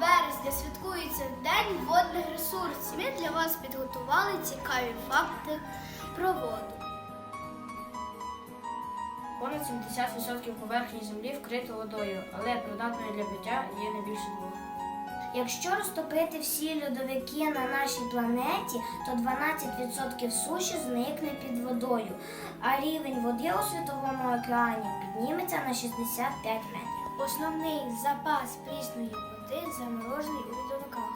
березня святкується День водних ресурсів. Ми для вас підготували цікаві факти про воду. Понад 70% поверхні землі вкрито водою, але придатною для пиття є не більше двох. Якщо розтопити всі льодовики на нашій планеті, то 12% суші зникне під водою, а рівень води у світовому океані підніметься на 65 метрів. Основний запас прісної води заморожений у льодовиках.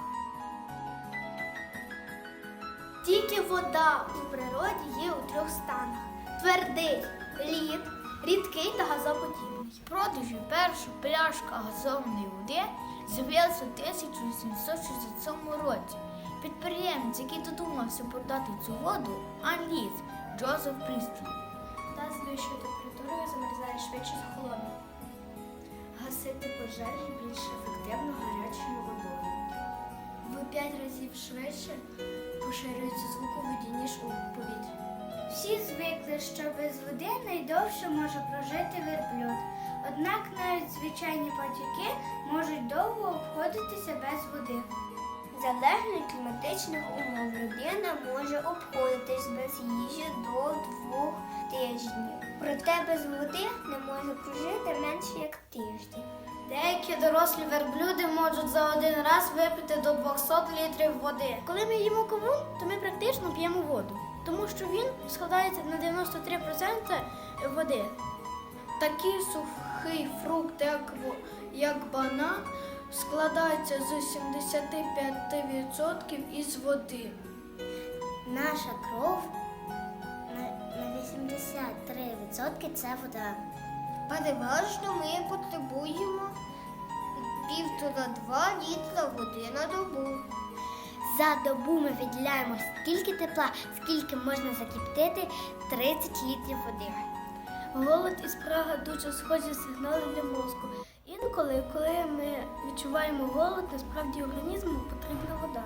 Тільки вода у природі є у трьох станах: твердий, лід, рідкий та газоподібний. Продажі першу пляшка газованої води з'явилася у 1867 році. Підприємець, який додумався продати цю воду, англієць Джозеф Прістлі. Та з вищою температурою Пожежі більш ефективно гарячою водою. В 5 разів швидше поширюється звук у воді, ніж у повітрі. Всі звикли, що без води найдовше може прожити верблюд. Однак навіть звичайні патюки можуть довго обходитися без води. Залежно від кліматичних умов людина може обходитись без їжі до двох тижнів. Проте без води не може прожити менше як тиждень. Деякі дорослі верблюди можуть за один раз випити до 200 літрів води. Коли ми їмо кавун, то ми практично п'ємо воду, тому що він складається на 93% води. Такий сухий фрукт, як, як банан, складається з 75% із води. Наша кров на, на 83% це вода. Переважно ми потребуємо півтора-два літра води на добу. За добу ми виділяємо стільки тепла, скільки можна закіптити 30 літрів води. Голод і спрага дуже схожі сигнали для мозку. Інколи, коли ми відчуваємо голод, насправді організму потрібна вода.